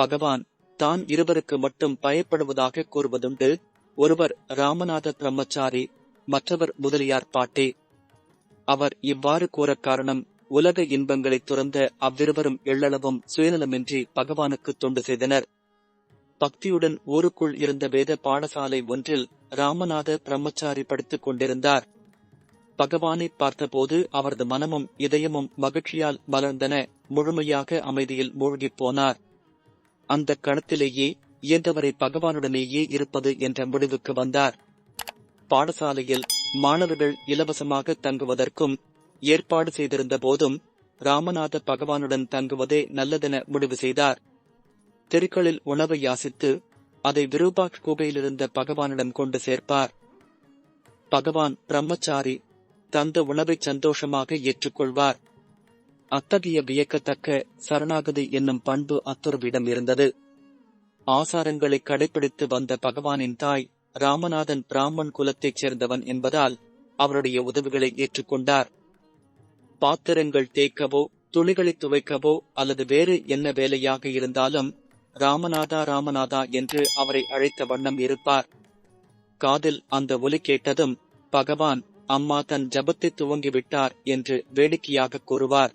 பகவான் தான் இருவருக்கு மட்டும் பயப்படுவதாக கூறுவதுண்டு. ஒருவர் ராமநாத பிரம்மச்சாரி மற்றவர் முதலியார் பாட்டே. அவர் இவ்வாறு கூற காரணம் உலக இன்பங்களை துறந்த அவ்விருவரும் எள்ளளவும் சுயநலமின்றி பகவானுக்கு தொண்டு செய்தனர். பக்தியுடன் ஊருக்குள் இருந்த வேத பாடசாலை ஒன்றில் ராமநாத பிரம்மச்சாரி படித்துக் கொண்டிருந்தார். பகவானை பார்த்தபோது அவரது மனமும் இதயமும் மகிழ்ச்சியால் மலர்ந்தன முழுமையாக அமைதியில் மூழ்கிப் போனார். அந்த கணத்திலேயே இயன்றவரை பகவானுடனேயே இருப்பது என்ற முடிவுக்கு வந்தார். பாடசாலையில் மாணவர்கள் இலவசமாக தங்குவதற்கும் ஏற்பாடு செய்திருந்த போதும் ராமநாத பகவானுடன் தங்குவதே நல்லதென முடிவு செய்தார். தெருக்களில் உணவை யாசித்து அதை விருபாக் குகையிலிருந்த பகவானிடம் கொண்டு சேர்ப்பார். பகவான் பிரம்மச்சாரி தந்த உணவை சந்தோஷமாக ஏற்றுக்கொள்வார். அத்தகைய வியக்கத்தக்க சரணாகதி என்னும் பண்பு அத்துருவிடம் இருந்தது. ஆசாரங்களை கடைபிடித்து வந்த பகவானின் தாய் ராமநாதன் பிராமன் குலத்தைச் சேர்ந்தவன் என்பதால் அவருடைய உதவிகளை ஏற்றுக்கொண்டார். பாத்திரங்கள் தேய்க்கவோ துணிகளை துவைக்கவோ அல்லது வேறு என்ன வேலையாக இருந்தாலும் ராமநாதா ராமநாதா என்று அவரை அழைத்த வண்ணம் இருப்பார். காதில் அந்த ஒலி கேட்டதும் பகவான் அம்மா தன் ஜபத்தை துவங்கிவிட்டார் என்று வேடிக்கையாக கூறுவார்.